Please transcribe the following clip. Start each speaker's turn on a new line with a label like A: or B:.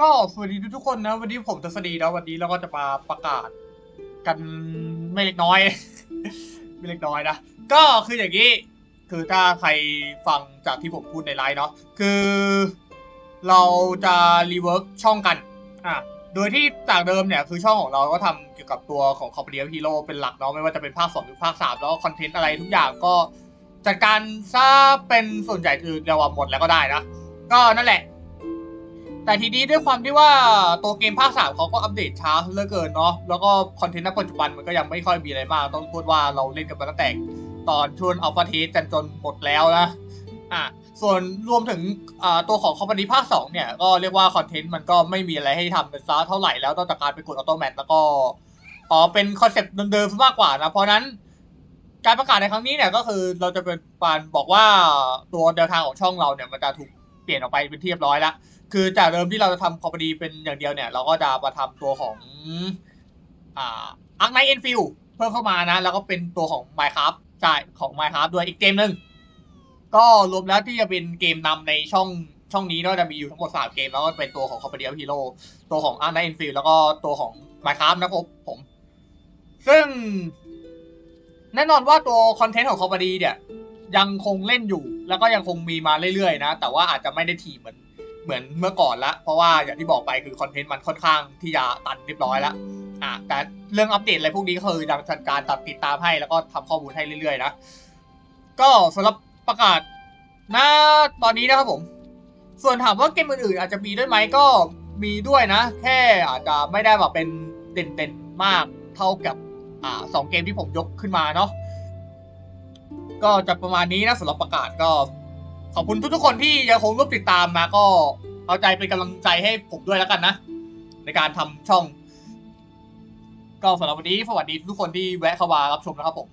A: ก็สวัสดีทุกๆคนนะ วันนี้ผมจะสดีแล้ววันนี้เราก็จะมาประกาศ กันไม่เล็กน้อย ไม่เล็กน้อยนะ ก็คืออย่างนี้ คือถ้าใครฟังจากที่ผมพูดในไลฟ์เนาะคือ เราจะรีเวิร์กช่องกันอะโดยที่จากเดิมเนี่ยคือช่องของเราก็ทำเกี่ยวกับตัวของ c o m p a n y Hero เป็นหลักเนาะไม่ว่าจะเป็นภาค2หรือภาค3แล้วคอนเทนต์อะไรทุกอย่างก็จัดการซะเป็นส่วนใหญ่คือเรียว่าหมดแล้วก็ได้นะก็นั่นแหละ แต่ทีนี้ด้วยความที่ว่าตัวเกมภาคสามเขาก็อัปเดตช้าเหลือเกินเนาะแล้วก็คอนเทนต์ณปัจจุบันมันก็ยังไม่ค่อยมีอะไรมาก ต้องพูดว่าเราเล่นกันมาตั้งแต่ตอนช่วงอัลฟาเทสกันจนหมดแล้วนะอะส่วนรวมถึงอ่าตัวของคอมพานีภาค2เนี่ย ก็เรียกว่าคอนเทนต์มันก็ไม่มีอะไรให้ทำเป็นซะเท่าไหร่แล้วนอกจากการไปกดออโตแมทแล้วก็อ๋อเป็นคอนเซ็ปต์เดิมๆมากกว่านะ เพราะนั้นการประกาศในครั้งนี้เนี่ยก็คือเราจะเป็นการบอกว่าตัวแนวทางของช่องเราเนี่ยมันจะถูกเปลี่ยนออกไปเป็นที่เรียบร้อยแล้ว คือจากเดิมที่เราจะทำคอมพานีเป็นอย่างเดียวเนี่ย เราก็จะมาทำตัวของอ่าอาร์คไนเอ็นฟิลเพิ่มเข้ามานะ แล้วก็เป็นตัวของ Minecraft ใช่ของ Minecraft ด้วยอีกเกมหนึ่งก็รวมแล้วที่จะเป็นเกมนำในช่องช่องนี้ก็จะมีอยู่ทั้งหมด 3 เกม แล้วก็เป็นตัวของ Company of Hero ตัวของ Ark Knight Enfield แล้วก็ตัวของ Minecraft นะครับผม ซึ่ง แน่นอนว่าตัวคอนเทนต์ของ Company เนี่ย ยังคงเล่นอยู่ แล้วก็ยังคงมีมาเรื่อยๆนะ แต่ว่าอาจจะไม่ได้ทีเหมือน เหมือนเมื่อก่อนละ เพราะว่าอย่างที่บอกไปคือคอนเทนต์มันค่อนข้างที่จะตันเรียบร้อยแล้วอะแต่เรื่องอัปเดตอะไรพวกนี้ก็คือยังจัดการตัดติดตามให้แล้วก็ทำข้อมูลให้เรื่อยๆนะ ก็สำหรับประกาศณตอนนี้นะครับผม ส่วนถามว่าเกมอื่นๆอาจจะมีด้วยไหมก็มีด้วยนะ แค่อาจจะไม่ได้แบบเป็นเด่นๆมากเท่ากับอ่าสองเกมที่ผมยกขึ้นมาเนาะก็จะประมาณนี้นะสำหรับประกาศก็ ขอบคุณทุกๆคนที่ยังคงร่วมติดตามมาก็เอาใจเป็นกำลังใจให้ผมด้วยแล้วกันนะ ในการทำช่อง ก็สำหรับวันนี้สวัสดีทุกคนที่แวะเข้ามารับชมนะครับผม